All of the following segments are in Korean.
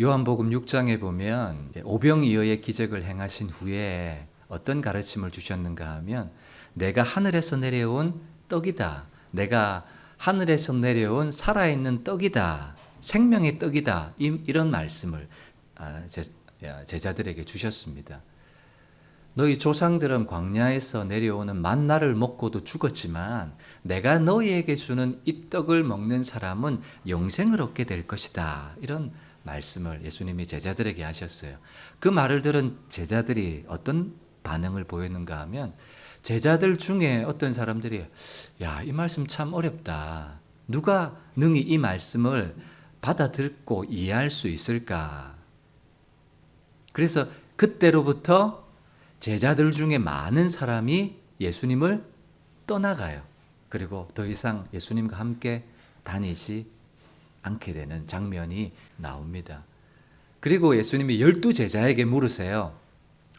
요한복음 6장에 보면 오병이어의 기적을 행하신 후에 어떤 가르침을 주셨는가 하면 내가 하늘에서 내려온 떡이다. 내가 하늘에서 내려온 살아있는 떡이다. 생명의 떡이다. 이- 이런 말씀을 아, 제자들에게 주셨습니다. 너희 조상들은 광야에서 내려오는 만나를 먹고도 죽었지만 내가 너희에게 주는 이 떡을 먹는 사람은 영생을 얻게 될 것이다. 이런 말씀을 예수님이 제자들에게 하셨어요. 그 말을 들은 제자들이 어떤 반응을 보였는가 하면 제자들 중에 어떤 사람들이 야, 이 말씀 참 어렵다. 누가 능히 이 말씀을 받아듣고 이해할 수 있을까? 그래서 그때로부터 제자들 중에 많은 사람이 예수님을 떠나가요. 그리고 더 이상 예수님과 함께 다니지 않게 되는 장면이 나옵니다. 그리고 예수님이 열두 제자에게 물으세요.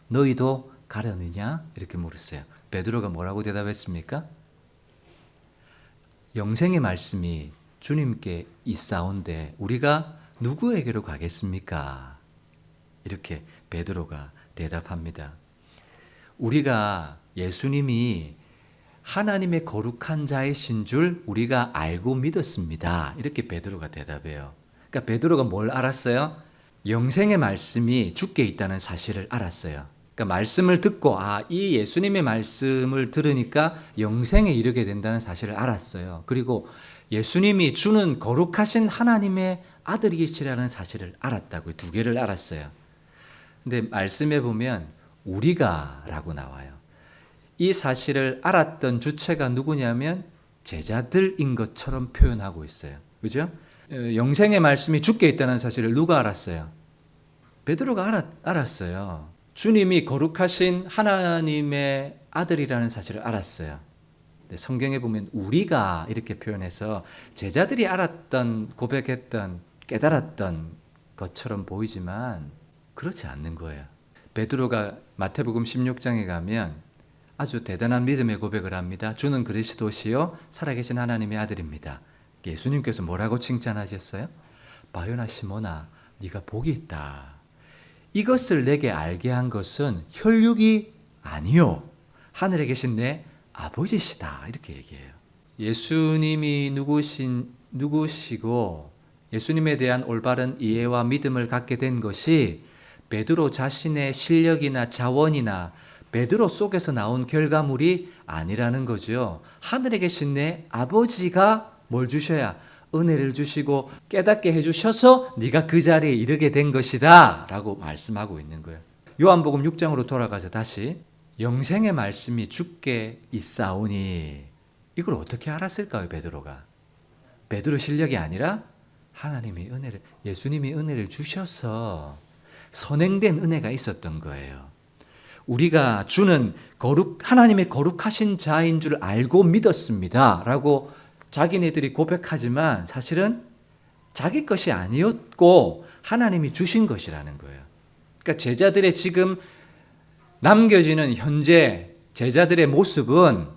너희도 가려느냐? 이렇게 물으세요. 베드로가 뭐라고 대답했습니까? 영생의 말씀이 주님께 있사온데 우리가 누구에게로 가겠습니까? 이렇게 베드로가 대답합니다. 우리가 예수님이 하나님의 거룩한 자이신 줄 우리가 알고 믿었습니다. 이렇게 베드로가 대답해요. 그러니까 베드로가 뭘 알았어요? 영생의 말씀이 주께 있다는 사실을 알았어요. 그러니까 말씀을 듣고 아, 이 예수님의 말씀을 들으니까 영생에 이르게 된다는 사실을 알았어요. 그리고 예수님이 주는 거룩하신 하나님의 아들이시라는 사실을 알았다고요. 두 개를 알았어요. 근데 말씀에 보면 우리가라고 나와요. 이 사실을 알았던 주체가 누구냐면 제자들인 것처럼 표현하고 있어요. 그죠? 어, 영생의 말씀이 주께 있다는 사실을 누가 알았어요? 베드로가 알았, 알았어요. 주님이 거룩하신 하나님의 아들이라는 사실을 알았어요. 성경에 보면 우리가 이렇게 표현해서 제자들이 알았던 고백했던 깨달았던 것처럼 보이지만 그렇지 않는 거예요. 베드로가 마태복음 16장에 가면 아주 대단한 믿음의 고백을 합니다. 주는 그리스도시요 살아계신 하나님의 아들입니다. 예수님께서 뭐라고 칭찬하셨어요? 바요나 시모나 네가 복이 있다. 이것을 내게 알게 한 것은 혈육이 아니요 하늘에 계신 내 아버지시다 이렇게 얘기해요. 예수님이 누구신 누구시고 예수님에 대한 올바른 이해와 믿음을 갖게 된 것이 베드로 자신의 실력이나 자원이나 베드로 속에서 나온 결과물이 아니라는 거죠. 하늘에 계신 내 아버지가 뭘 주셔야 은혜를 주시고 깨닫게 해주셔서 네가 그 자리에 이르게 된 것이다 라고 말씀하고 있는 거예요. 요한복음 6장으로 돌아가서 다시 영생의 말씀이 주께 있사오니 이걸 어떻게 알았을까요, 베드로가? 베드로 실력이 아니라 하나님이 은혜를 예수님이 은혜를 주셔서 선행된 은혜가 있었던 거예요. 우리가 주는 거룩 하나님의 거룩하신 자인 줄 알고 믿었습니다라고 자기네들이 고백하지만 사실은 자기 것이 아니었고 하나님이 주신 것이라는 거예요. 그러니까 제자들의 지금 남겨지는 현재 제자들의 모습은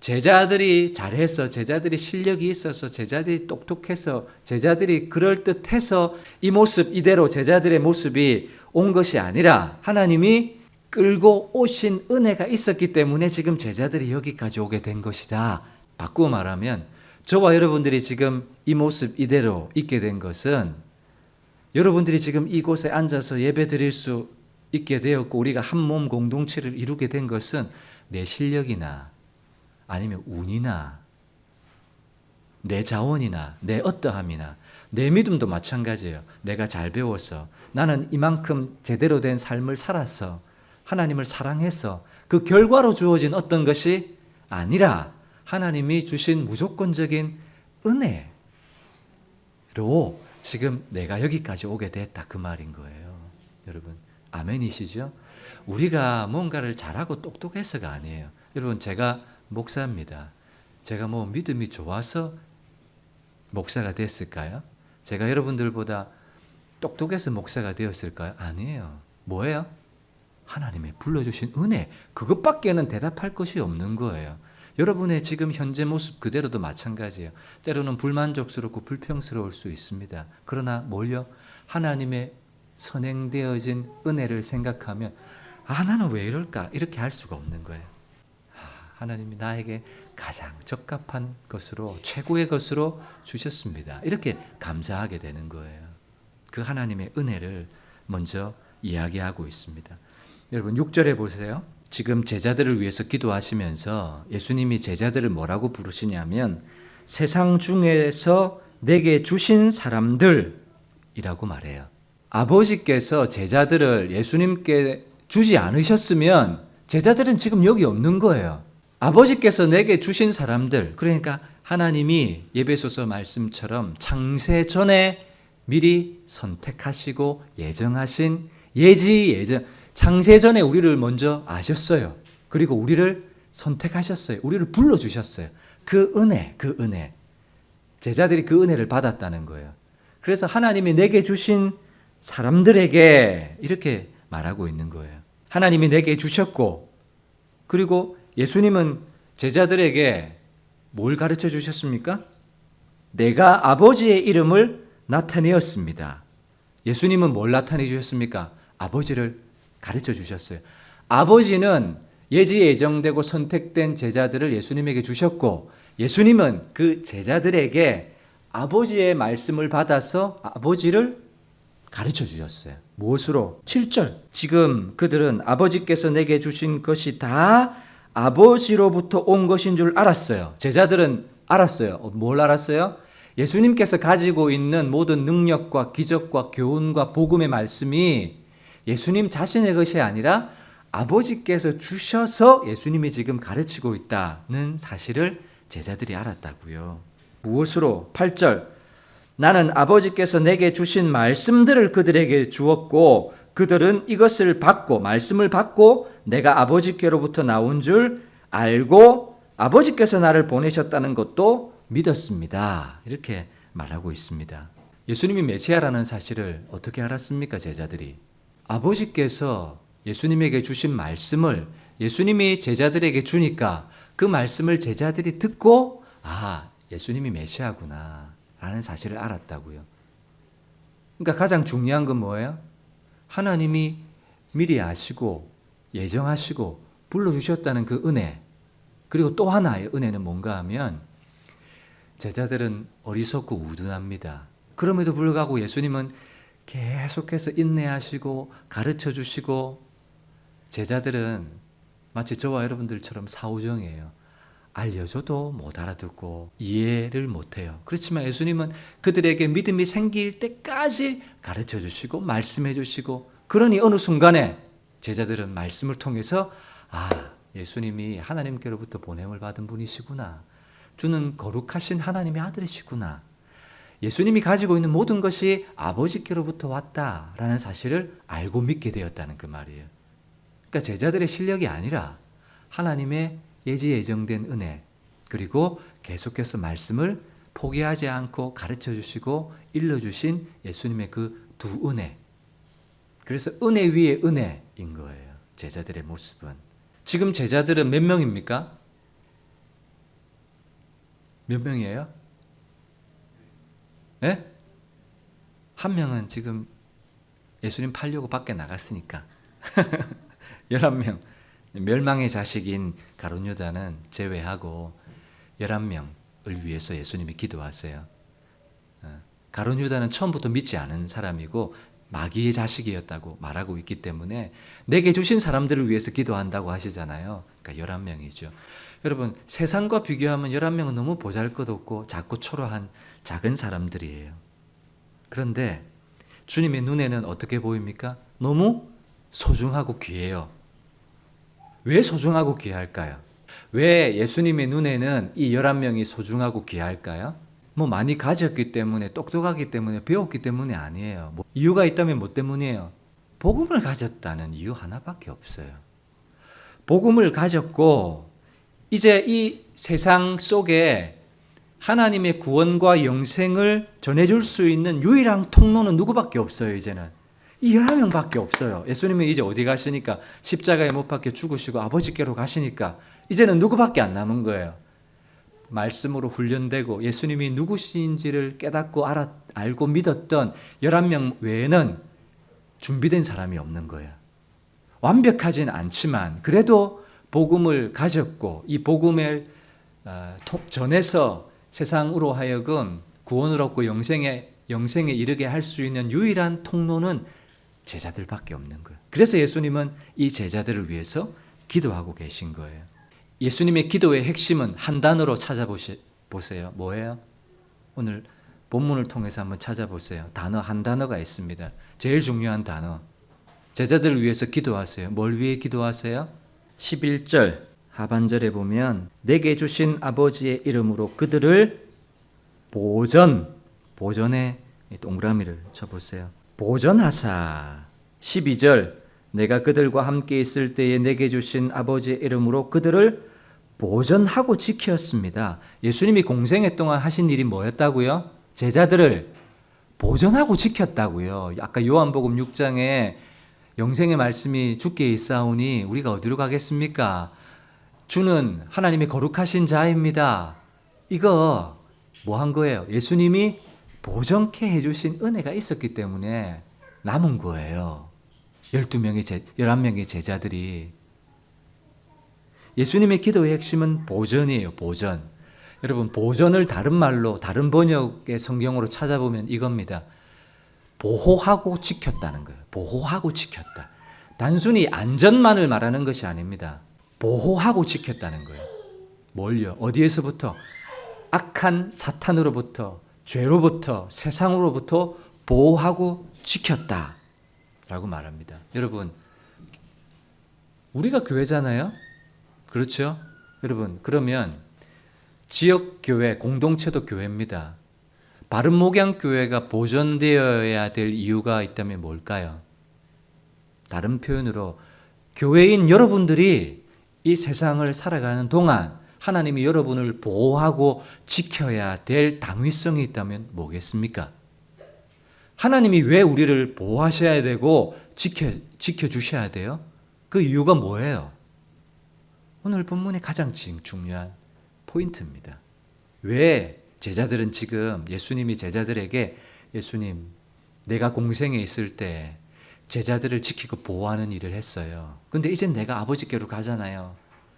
제자들이 잘해서 제자들이 실력이 있어서 제자들이 똑똑해서 제자들이 그럴듯해서 이 모습 이대로 제자들의 모습이 온 것이 아니라 하나님이 끌고 오신 은혜가 있었기 때문에 지금 제자들이 여기까지 오게 된 것이다. 바꾸어 말하면 저와 여러분들이 지금 이 모습 이대로 있게 된 것은 여러분들이 지금 이곳에 앉아서 예배 드릴 수 있게 되었고 우리가 한 몸 공동체를 이루게 된 것은 내 실력이나 아니면 운이나 내 자원이나 내 어떠함이나 내 믿음도 마찬가지예요. 내가 잘 배워서 나는 이만큼 제대로 된 삶을 살아서 하나님을 사랑해서 그 결과로 주어진 어떤 것이 아니라 하나님이 주신 무조건적인 은혜로 지금 내가 여기까지 오게 됐다 그 말인 거예요. 여러분 아멘이시죠? 우리가 뭔가를 잘하고 똑똑해서가 아니에요. 여러분 제가 목사입니다. 제가 뭐 믿음이 좋아서 목사가 됐을까요? 제가 여러분들보다 똑똑해서 목사가 되었을까요? 아니에요. 뭐예요? 하나님의 불러주신 은혜. 그것밖에는 대답할 것이 없는 거예요. 여러분의 지금 현재 모습 그대로도 마찬가지예요. 때로는 불만족스럽고 불평스러울 수 있습니다. 그러나 뭘요? 하나님의 선행되어진 은혜를 생각하면 아 나는 왜 이럴까 이렇게 할 수가 없는 거예요. 아, 하나님이 나에게 가장 적합한 것으로 최고의 것으로 주셨습니다. 이렇게 감사하게 되는 거예요. 그 하나님의 은혜를 먼저 이야기하고 있습니다. 여러분 6절에 보세요. 지금 제자들을 위해서 기도하시면서 예수님이 제자들을 뭐라고 부르시냐면 세상 중에서 내게 주신 사람들이라고 말해요. 아버지께서 제자들을 예수님께 주지 않으셨으면 제자들은 지금 여기 없는 거예요. 아버지께서 내게 주신 사람들, 그러니까 하나님이 예배소서 말씀처럼 창세 전에 미리 선택하시고 예정하신 예지 예정, 창세 전에 우리를 먼저 아셨어요. 그리고 우리를 선택하셨어요. 우리를 불러주셨어요. 그 은혜, 그 은혜. 제자들이 그 은혜를 받았다는 거예요. 그래서 하나님이 내게 주신 사람들에게 이렇게 말하고 있는 거예요. 하나님이 내게 주셨고, 그리고 예수님은 제자들에게 뭘 가르쳐 주셨습니까? 내가 아버지의 이름을 나타내었습니다. 예수님은 뭘 나타내 주셨습니까? 아버지를 가르쳐 주셨어요. 아버지는 예지 예정되고 선택된 제자들을 예수님에게 주셨고 예수님은 그 제자들에게 아버지의 말씀을 받아서 아버지를 가르쳐 주셨어요. 무엇으로? 7절. 지금 그들은 아버지께서 내게 주신 것이 다 아버지로부터 온 것인 줄 알았어요. 제자들은 알았어요. 어, 뭘 알았어요? 예수님께서 가지고 있는 모든 능력과 기적과 교훈과 복음의 말씀이 예수님 자신의 것이 아니라 아버지께서 주셔서 예수님이 지금 가르치고 있다는 사실을 제자들이 알았다고요. 무엇으로? 8절. 나는 아버지께서 내게 주신 말씀들을 그들에게 주었고 그들은 이것을 받고 말씀을 받고 내가 아버지께로부터 나온 줄 알고 아버지께서 나를 보내셨다는 것도 믿었습니다. 이렇게 말하고 있습니다. 예수님이 메시아라는 사실을 어떻게 알았습니까, 제자들이? 아버지께서 예수님에게 주신 말씀을 예수님이 제자들에게 주니까 그 말씀을 제자들이 듣고 아, 예수님이 메시아구나 라는 사실을 알았다고요. 그러니까 가장 중요한 건 뭐예요? 하나님이 미리 아시고 예정하시고 불러주셨다는 그 은혜. 그리고 또 하나의 은혜는 뭔가 하면 제자들은 어리석고 우둔합니다. 그럼에도 불구하고 예수님은 계속해서 인내하시고 가르쳐 주시고 제자들은 마치 저와 여러분들처럼 사우정이에요. 알려줘도 못 알아듣고 이해를 못해요. 그렇지만 예수님은 그들에게 믿음이 생길 때까지 가르쳐 주시고 말씀해 주시고 그러니 어느 순간에 제자들은 말씀을 통해서 아 예수님이 하나님께로부터 보냄을 받은 분이시구나. 주는 거룩하신 하나님의 아들이시구나. 예수님이 가지고 있는 모든 것이 아버지께로부터 왔다라는 사실을 알고 믿게 되었다는 그 말이에요. 그러니까 제자들의 실력이 아니라 하나님의 예지 예정된 은혜 그리고 계속해서 말씀을 포기하지 않고 가르쳐 주시고 일러 주신 예수님의 그 두 은혜. 그래서 은혜 위에 은혜인 거예요. 제자들의 모습은. 지금 제자들은 몇 명입니까? 몇 명이에요? 예? 한 명은 지금 예수님 팔려고 밖에 나갔으니까. 11명. 멸망의 자식인 가론유다는 제외하고 11명을 위해서 예수님이 기도하세요. 어, 가론유다는 처음부터 믿지 않은 사람이고 마귀의 자식이었다고 말하고 있기 때문에 내게 주신 사람들을 위해서 기도한다고 하시잖아요. 그러니까 11명이죠. 여러분, 세상과 비교하면 11명은 너무 보잘것없고 작고 초라한 작은 사람들이에요. 그런데 주님의 눈에는 어떻게 보입니까? 너무 소중하고 귀해요. 왜 소중하고 귀할까요? 왜 예수님의 눈에는 이 11명이 소중하고 귀할까요? 뭐 많이 가졌기 때문에 똑똑하기 때문에 배웠기 때문에 아니에요. 뭐 이유가 있다면 뭐 때문이에요? 복음을 가졌다는 이유 하나밖에 없어요. 복음을 가졌고 이제 이 세상 속에 하나님의 구원과 영생을 전해줄 수 있는 유일한 통로는 누구밖에 없어요, 이제는. 이 11명밖에 없어요. 예수님은 이제 어디 가시니까 십자가에 못 박혀 죽으시고 아버지께로 가시니까 이제는 누구밖에 안 남은 거예요. 말씀으로 훈련되고 예수님이 누구신지를 깨닫고 알아, 알고 믿었던 11명 외에는 준비된 사람이 없는 거예요. 완벽하진 않지만 그래도 복음을 가졌고 이 복음을 어, 토- 전해서 세상으로 하여금 구원을 얻고 영생에 영생에 이르게 할 수 있는 유일한 통로는 제자들밖에 없는 거예요. 그래서 예수님은 이 제자들을 위해서 기도하고 계신 거예요. 예수님의 기도의 핵심은 한 단어로 찾아보세요. 뭐예요? 오늘 본문을 통해서 한번 찾아보세요. 단어 한 단어가 있습니다. 제일 중요한 단어. 제자들을 위해서 기도하세요. 뭘 위해 기도하세요? 11절 하반절에 보면 내게 주신 아버지의 이름으로 그들을 보전 보전에 동그라미를 쳐보세요. 보전하사 12절 내가 그들과 함께 있을 때에 내게 주신 아버지의 이름으로 그들을 보전하고 지켰습니다. 예수님이 공생애 동안 하신 일이 뭐였다고요? 제자들을 보전하고 지켰다고요. 아까 요한복음 6장에 영생의 말씀이 주께 있사오니 우리가 어디로 가겠습니까? 주는 하나님의 거룩하신 자입니다. 이거 뭐 한 거예요? 예수님이 보정케 해주신 은혜가 있었기 때문에 남은 거예요. 12명의 제, 11명의 제자들이. 예수님의 기도의 핵심은 보전이에요, 보전. 여러분, 보전을 다른 말로, 다른 번역의 성경으로 찾아보면 이겁니다. 보호하고 지켰다는 거예요. 보호하고 지켰다. 단순히 안전만을 말하는 것이 아닙니다. 보호하고 지켰다는 거예요. 뭘요? 어디에서부터? 악한 사탄으로부터, 죄로부터, 세상으로부터 보호하고 지켰다. 라고 말합니다. 여러분, 우리가 교회잖아요? 그렇죠? 여러분, 그러면 지역교회, 공동체도 교회입니다. 바른 목양 교회가 보존되어야 될 이유가 있다면 뭘까요? 다른 표현으로 교회인 여러분들이 이 세상을 살아가는 동안 하나님이 여러분을 보호하고 지켜야 될 당위성이 있다면 뭐겠습니까? 하나님이 왜 우리를 보호하셔야 되고 지켜, 지켜주셔야 돼요? 그 이유가 뭐예요? 오늘 본문의 가장 중요한 포인트입니다. 왜 제자들은 지금 예수님이 제자들에게 예수님, 내가 공생에 있을 때 제자들을 지키고 보호하는 일을 했어요. 근데 이젠 내가 아버지께로 가잖아요.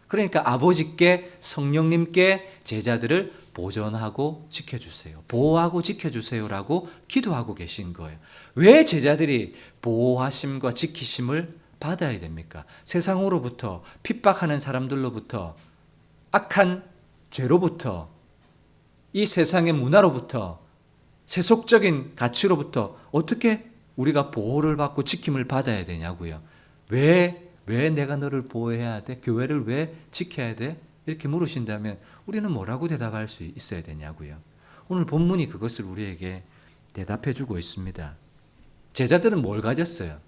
그러니까 아버지께 성령님께 제자들을 보존하고 지켜주세요. 보호하고 지켜주세요라고 기도하고 계신 거예요. 왜 제자들이 보호하심과 지키심을 받아야 됩니까? 세상으로부터 핍박하는 사람들로부터 악한 죄로부터 이 세상의 문화로부터 세속적인 가치로부터 어떻게 우리가 보호를 받고 지킴을 받아야 되냐고요. 왜, 왜 내가 너를 보호해야 돼? 교회를 왜 지켜야 돼? 이렇게 물으신다면 우리는 뭐라고 대답할 수 있어야 되냐고요. 오늘 본문이 그것을 우리에게 대답해 주고 있습니다. 제자들은 뭘 가졌어요?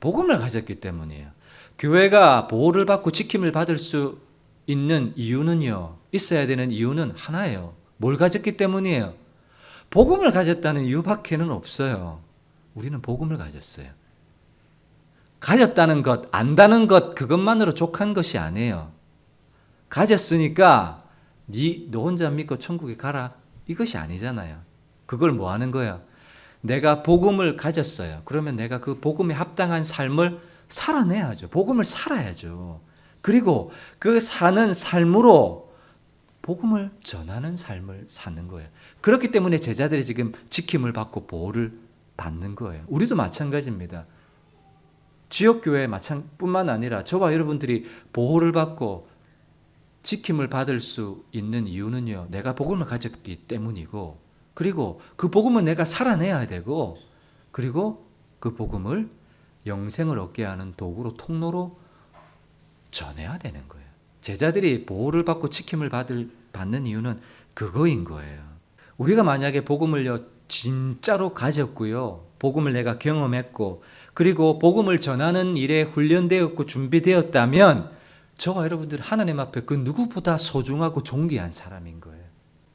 복음을 가졌기 때문이에요. 교회가 보호를 받고 지킴을 받을 수 있는 이유는요, 있어야 되는 이유는 하나예요. 뭘 가졌기 때문이에요? 복음을 가졌다는 이유밖에는 없어요. 우리는 복음을 가졌어요. 가졌다는 것, 안다는 것, 그것만으로 족한 것이 아니에요. 가졌으니까 네, 너 혼자 믿고 천국에 가라. 이것이 아니잖아요. 그걸 뭐 하는 거야? 내가 복음을 가졌어요. 그러면 내가 그 복음에 합당한 삶을 살아내야죠. 복음을 살아야죠. 그리고 그 사는 삶으로 복음을 전하는 삶을 사는 거예요. 그렇기 때문에 제자들이 지금 지킴을 받고 보호를 받는 거예요. 우리도 마찬가지입니다. 지역교회 마찬뿐만 아니라 저와 여러분들이 보호를 받고 지킴을 받을 수 있는 이유는요. 내가 복음을 가졌기 때문이고 그리고 그 복음은 내가 살아내야 되고 그리고 그 복음을 영생을 얻게 하는 도구로 통로로 전해야 되는 거예요. 제자들이 보호를 받고 지킴을 받을 받는 이유는 그거인 거예요. 우리가 만약에 복음을요 진짜로 가졌고요. 복음을 내가 경험했고 그리고 복음을 전하는 일에 훈련되었고 준비되었다면 저와 여러분들 하나님 앞에 그 누구보다 소중하고 존귀한 사람인 거예요.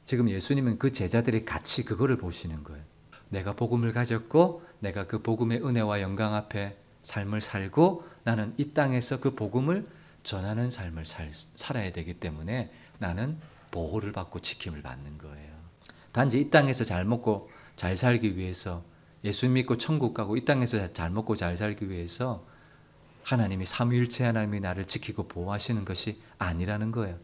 지금 예수님은 그 제자들의 가치 그거를 보시는 거예요. 내가 복음을 가졌고 내가 그 복음의 은혜와 영광 앞에 삶을 살고 나는 이 땅에서 그 복음을 전하는 삶을 살, 살아야 되기 때문에 나는 보호를 받고 지킴을 받는 거예요. 단지 이 땅에서 잘 먹고 잘 살기 위해서 예수 믿고 천국 가고 이 땅에서 잘 먹고 잘 살기 위해서 하나님이 삼위일체 하나님이 나를 지키고 보호하시는 것이 아니라는 거예요.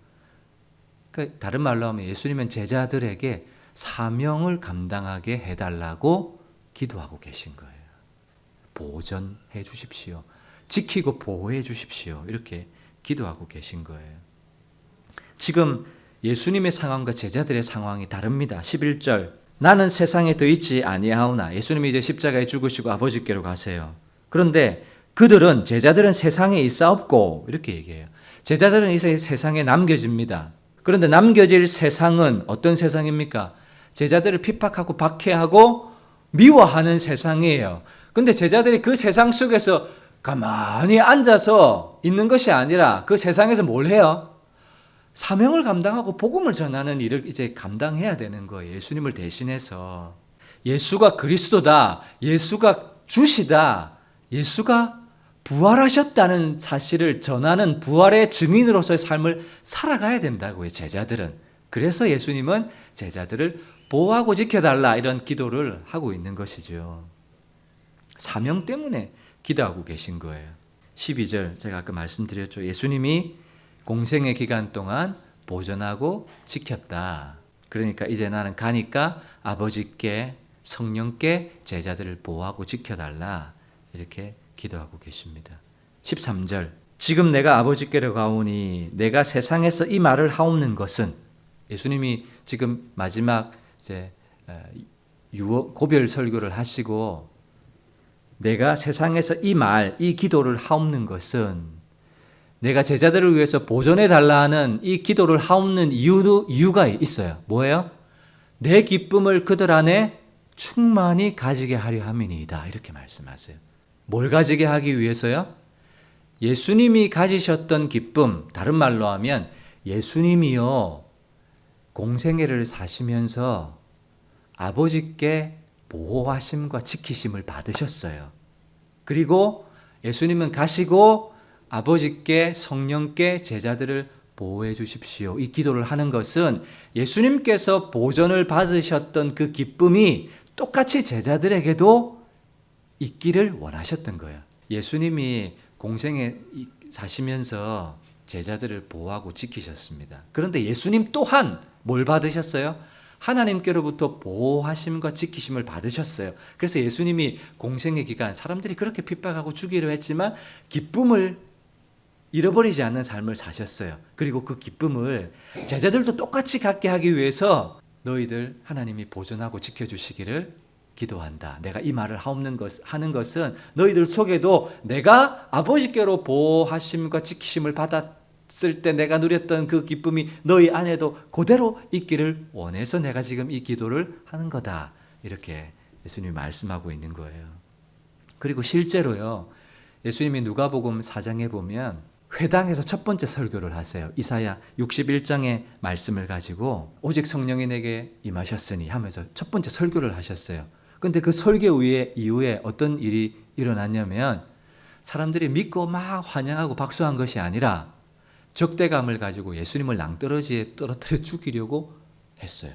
그러니까 다른 말로 하면 예수님은 제자들에게 사명을 감당하게 해달라고 기도하고 계신 거예요. 보전해 주십시오. 지키고 보호해 주십시오. 이렇게 기도하고 계신 거예요. 지금 예수님의 상황과 제자들의 상황이 다릅니다. 11절. 나는 세상에 더 있지 아니하오나 예수님이 이제 십자가에 죽으시고 아버지께로 가세요. 그런데 그들은 제자들은 세상에 있사옵고 이렇게 얘기해요. 제자들은 이제 세상에 남겨집니다. 그런데 남겨질 세상은 어떤 세상입니까? 제자들을 핍박하고 박해하고 미워하는 세상이에요. 근데 제자들이 그 세상 속에서 가만히 앉아서 있는 것이 아니라 그 세상에서 뭘 해요? 사명을 감당하고 복음을 전하는 일을 이제 감당해야 되는 거예요. 예수님을 대신해서. 예수가 그리스도다. 예수가 주시다. 예수가 부활하셨다는 사실을 전하는 부활의 증인으로서의 삶을 살아가야 된다고요. 제자들은. 그래서 예수님은 제자들을 보호하고 지켜달라 이런 기도를 하고 있는 것이죠. 사명 때문에 기도하고 계신 거예요. 12절 제가 아까 말씀드렸죠. 예수님이 공생의 기간 동안 보존하고 지켰다. 그러니까 이제 나는 가니까 아버지께 성령께 제자들을 보호하고 지켜달라. 이렇게 기도하고 계십니다. 13절 지금 내가 아버지께로 가오니 내가 세상에서 이 말을 하옵는 것은 예수님이 지금 마지막 이제 유어, 고별 설교를 하시고 내가 세상에서 이 말, 이 기도를 하옵는 것은 내가 제자들을 위해서 보존해 달라 하는 이 기도를 하옵는 이유, 이유가 있어요. 뭐예요? 내 기쁨을 그들 안에 충만히 가지게 하려 함이니이다. 이렇게 말씀하세요. 뭘 가지게 하기 위해서요? 예수님이 가지셨던 기쁨, 다른 말로 하면 예수님이요, 공생애를 사시면서 아버지께 보호하심과 지키심을 받으셨어요. 그리고 예수님은 가시고 아버지께 성령께 제자들을 보호해 주십시오. 이 기도를 하는 것은 예수님께서 보존을 받으셨던 그 기쁨이 똑같이 제자들에게도 있기를 원하셨던 거예요. 예수님이 공생에 사시면서 제자들을 보호하고 지키셨습니다. 그런데 예수님 또한 뭘 받으셨어요? 하나님께로부터 보호하심과 지키심을 받으셨어요. 그래서 예수님이 공생의 기간 사람들이 그렇게 핍박하고 죽이려 했지만 기쁨을 잃어버리지 않는 삶을 사셨어요. 그리고 그 기쁨을 제자들도 똑같이 갖게 하기 위해서 너희들 하나님이 보존하고 지켜주시기를 기도한다. 내가 이 말을 하옵는 것, 하는 것은 너희들 속에도 내가 아버지께로 보호하심과 지키심을 받았 을 때 내가 누렸던 그 기쁨이 너희 안에도 그대로 있기를 원해서 내가 지금 이 기도를 하는 거다. 이렇게 예수님이 말씀하고 있는 거예요. 그리고 실제로요. 예수님이 누가복음 4장에 보면 회당에서 첫 번째 설교를 하세요. 이사야 61장의 말씀을 가지고 오직 성령이 내게 임하셨으니 하면서 첫 번째 설교를 하셨어요. 근데 그 설교 이후에 어떤 일이 일어났냐면 사람들이 믿고 막 환영하고 박수한 것이 아니라 적대감을 가지고 예수님을 낭떠러지에 떨어뜨려 죽이려고 했어요.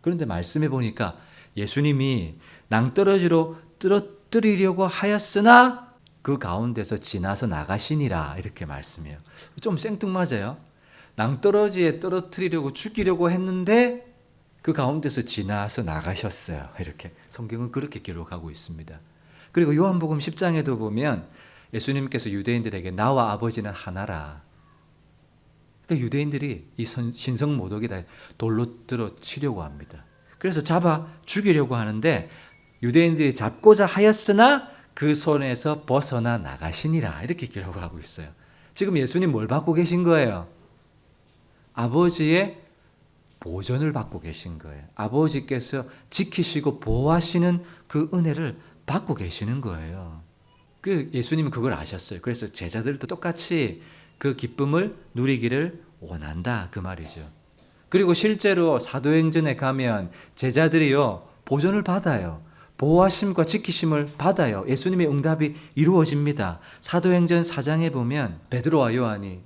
그런데 말씀해 보니까 예수님이 낭떠러지로 떨어뜨리려고 하였으나 그 가운데서 지나서 나가시니라 이렇게 말씀해요. 좀 생뚱맞아요. 낭떠러지에 떨어뜨리려고 죽이려고 했는데 그 가운데서 지나서 나가셨어요. 이렇게 성경은 그렇게 기록하고 있습니다. 그리고 요한복음 10장에도 보면 예수님께서 유대인들에게 나와 아버지는 하나라. 그러니까 유대인들이 이 신성 모독에다 돌로 들어 치려고 합니다. 그래서 잡아 죽이려고 하는데 유대인들이 잡고자 하였으나 그 손에서 벗어나 나가시니라 이렇게 기록하고 있어요. 지금 예수님 뭘 받고 계신 거예요? 아버지의 보전을 받고 계신 거예요. 아버지께서 지키시고 보호하시는 그 은혜를 받고 계시는 거예요. 그 예수님은 그걸 아셨어요. 그래서 제자들도 똑같이 그 기쁨을 누리기를 원한다 그 말이죠. 그리고 실제로 사도행전에 가면 제자들이요 보존을 받아요. 보호하심과 지키심을 받아요. 예수님의 응답이 이루어집니다. 사도행전 4장에 보면 베드로와 요한이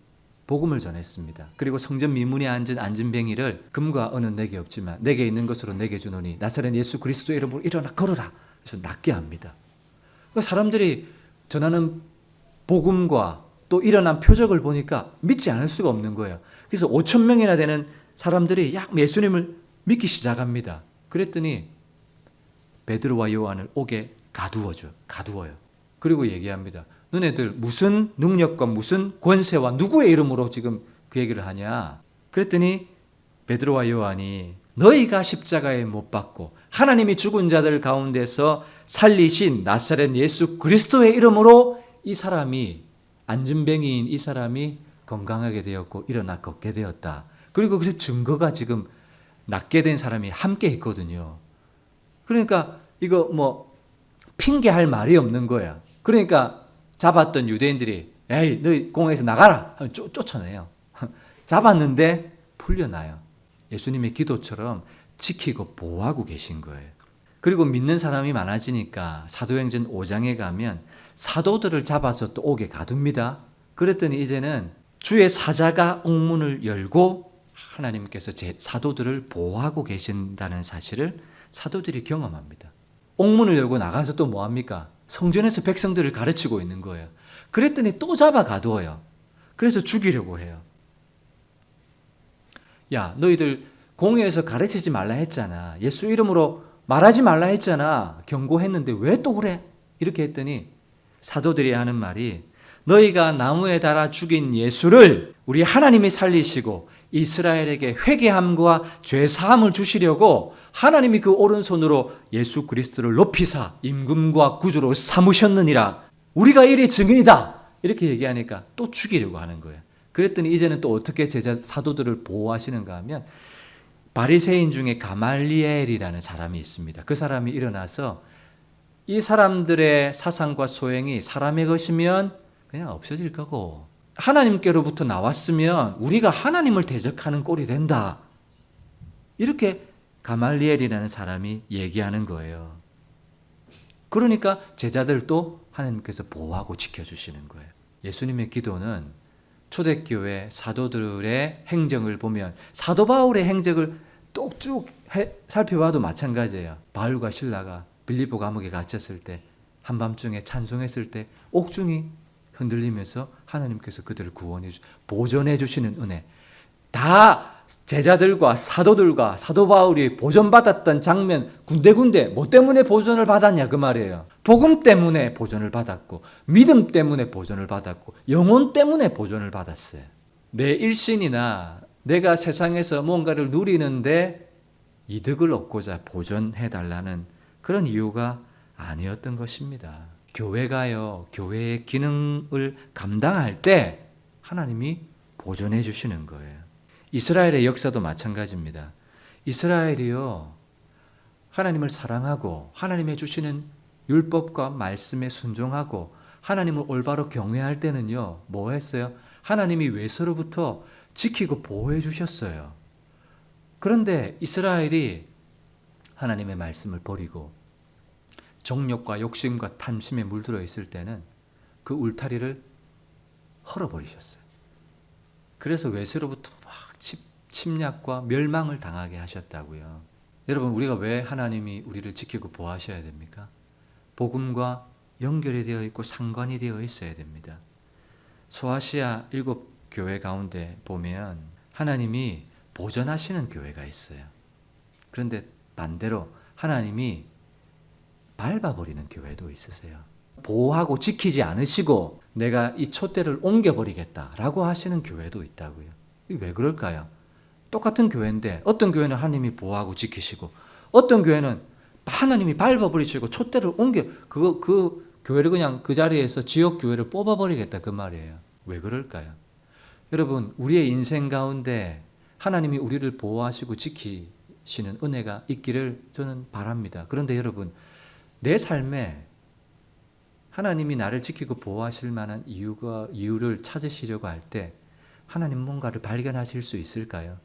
복음을 전했습니다. 그리고 성전 미문에 앉은 안진뱅이를 금과 은은 내게 없지만 내게 있는 것으로 내게 주노니 나사렛 예수 그리스도의 이름으로 일어나 걸어라. 그래서 낫게 합니다. 그 사람들이 전하는 복음과 또 일어난 표적을 보니까 믿지 않을 수가 없는 거예요. 그래서 5천 명이나 되는 사람들이 약 예수님을 믿기 시작합니다. 그랬더니 베드로와 요한을 옥에 가두어줘, 가두어요. 그리고 얘기합니다. 너네들 무슨 능력과 무슨 권세와 누구의 이름으로 지금 그 얘기를 하냐? 그랬더니 베드로와 요한이 너희가 십자가에 못 박고 하나님이 죽은 자들 가운데서 살리신 나사렛 예수 그리스도의 이름으로 이 사람이 안진뱅이인 이 사람이 건강하게 되었고 일어나 걷게 되었다. 그리고 그 증거가 지금 낫게 된 사람이 함께 있거든요. 그러니까 이거 뭐 핑계할 말이 없는 거야. 그러니까 잡았던 유대인들이 에이 너희 공에서 나가라 하면 쫓, 쫓아내요. 잡았는데 풀려나요. 예수님의 기도처럼 지키고 보호하고 계신 거예요. 그리고 믿는 사람이 많아지니까 사도행전 5장에 가면 사도들을 잡아서 또 옥에 가둡니다. 그랬더니 이제는 주의 사자가 옥문을 열고 하나님께서 제 사도들을 보호하고 계신다는 사실을 사도들이 경험합니다. 옥문을 열고 나가서 또 뭐합니까? 성전에서 백성들을 가르치고 있는 거예요. 그랬더니 또 잡아 가두어요. 그래서 죽이려고 해요. 야, 너희들 공회에서 가르치지 말라 했잖아. 예수 이름으로 말하지 말라 했잖아. 경고했는데 왜 또 그래? 이렇게 했더니 사도들이 하는 말이 너희가 나무에 달아 죽인 예수를 우리 하나님이 살리시고 이스라엘에게 회개함과 죄 사함을 주시려고 하나님이 그 오른손으로 예수 그리스도를 높이사 임금과 구주로 삼으셨느니라. 우리가 이리 증인이다. 이렇게 얘기하니까 또 죽이려고 하는 거예요. 그랬더니 이제는 또 어떻게 제자 사도들을 보호하시는가 하면 바리새인 중에 가말리엘이라는 사람이 있습니다. 그 사람이 일어나서 이 사람들의 사상과 소행이 사람의 것이면 그냥 없어질 거고 하나님께로부터 나왔으면 우리가 하나님을 대적하는 꼴이 된다. 이렇게 가말리엘이라는 사람이 얘기하는 거예요. 그러니까 제자들도 하나님께서 보호하고 지켜주시는 거예요. 예수님의 기도는 초대교회 사도들의 행정을 보면 사도 바울의 행적을 똑쭉 살펴봐도 마찬가지예요. 바울과 신라가 빌립보 감옥에 갇혔을 때 한밤중에 찬송했을 때 옥중이 흔들리면서 하나님께서 그들을 구원해 주 보존해 주시는 은혜. 다 제자들과 사도들과 사도 바울이 보존받았던 장면 군데군데 뭐 때문에 보존을 받았냐 그 말이에요. 복음 때문에 보존을 받았고 믿음 때문에 보존을 받았고 영혼 때문에 보존을 받았어요. 내 일신이나 내가 세상에서 뭔가를 누리는데 이득을 얻고자 보존해 달라는 그런 이유가 아니었던 것입니다. 교회가요, 교회의 기능을 감당할 때 하나님이 보존해 주시는 거예요. 이스라엘의 역사도 마찬가지입니다. 이스라엘이요, 하나님을 사랑하고 하나님의 주시는 율법과 말씀에 순종하고 하나님을 올바로 경외할 때는요, 뭐 했어요? 하나님이 외서로부터 지키고 보호해 주셨어요. 그런데 이스라엘이 하나님의 말씀을 버리고 정욕과 욕심과 탐심에 물들어 있을 때는 그 울타리를 헐어버리셨어요. 그래서 외세로부터 막 침략과 멸망을 당하게 하셨다고요. 여러분, 우리가 왜 하나님이 우리를 지키고 보호하셔야 됩니까? 복음과 연결이 되어 있고 상관이 되어 있어야 됩니다. 소아시아 일곱 교회 가운데 보면 하나님이 보존하시는 교회가 있어요. 그런데 반대로 하나님이 밟아버리는 교회도 있으세요. 보호하고 지키지 않으시고 내가 이 촛대를 옮겨버리겠다라고 하시는 교회도 있다고요. 왜 그럴까요? 똑같은 교회인데 어떤 교회는 하나님이 보호하고 지키시고 어떤 교회는 하나님이 밟아버리시고 촛대를 옮겨 그거 그 교회를 그냥 그 자리에서 지역 교회를 뽑아버리겠다 그 말이에요. 왜 그럴까요? 여러분 우리의 인생 가운데 하나님이 우리를 보호하시고 지키시는 은혜가 있기를 저는 바랍니다. 그런데 여러분 내 삶에 하나님이 나를 지키고 보호하실 만한 이유가 이유를 찾으시려고 할 때 하나님 뭔가를 발견하실 수 있을까요?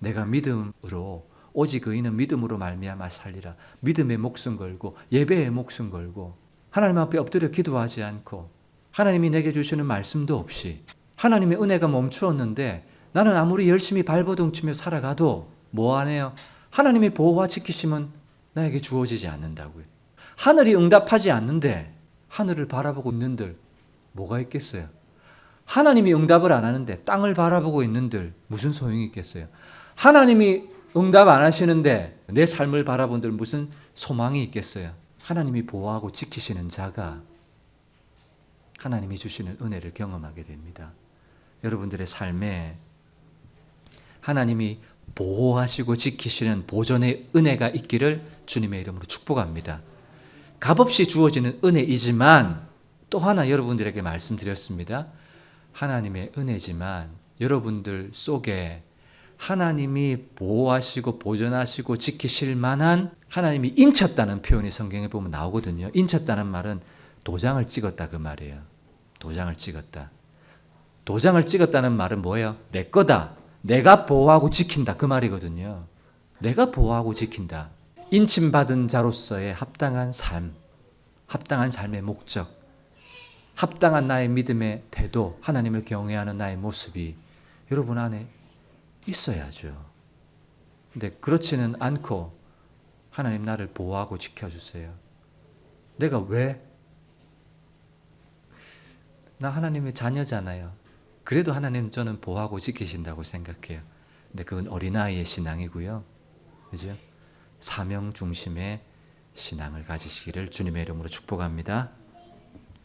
내가 믿음으로 오직 그이는 믿음으로 말미암아 살리라. 믿음의 목숨 걸고 예배의 목숨 걸고 하나님 앞에 엎드려 기도하지 않고 하나님이 내게 주시는 말씀도 없이 하나님의 은혜가 멈추었는데 나는 아무리 열심히 발버둥치며 살아가도 뭐 하네요? 하나님의 보호와 지키심은 나에게 주어지지 않는다고요. 하늘이 응답하지 않는데 하늘을 바라보고 있는들 뭐가 있겠어요? 하나님이 응답을 안 하는데 땅을 바라보고 있는들 무슨 소용이 있겠어요? 하나님이 응답 안 하시는데 내 삶을 바라본들 무슨 소망이 있겠어요? 하나님이 보호하고 지키시는 자가 하나님이 주시는 은혜를 경험하게 됩니다. 여러분들의 삶에 하나님이 보호하시고 지키시는 보존의 은혜가 있기를 주님의 이름으로 축복합니다. 값없이 주어지는 은혜이지만 또 하나 여러분들에게 말씀드렸습니다. 하나님의 은혜지만 여러분들 속에 하나님이 보호하시고 보존하시고 지키실 만한 하나님이 인쳤다는 표현이 성경에 보면 나오거든요. 인쳤다는 말은 도장을 찍었다 그 말이에요. 도장을 찍었다. 도장을 찍었다는 말은 뭐예요? 내 거다. 내가 보호하고 지킨다. 그 말이거든요. 내가 보호하고 지킨다. 인침받은 자로서의 합당한 삶, 합당한 삶의 목적, 합당한 나의 믿음의 태도, 하나님을 경외하는 나의 모습이 여러분 안에 있어야죠. 근데 그렇지는 않고 하나님 나를 보호하고 지켜주세요. 내가 왜? 나 하나님의 자녀잖아요. 그래도 하나님 저는 보호하고 지키신다고 생각해요. 근데 그건 어린아이의 신앙이고요. 그죠? 사명 중심의 신앙을 가지시기를 주님의 이름으로 축복합니다.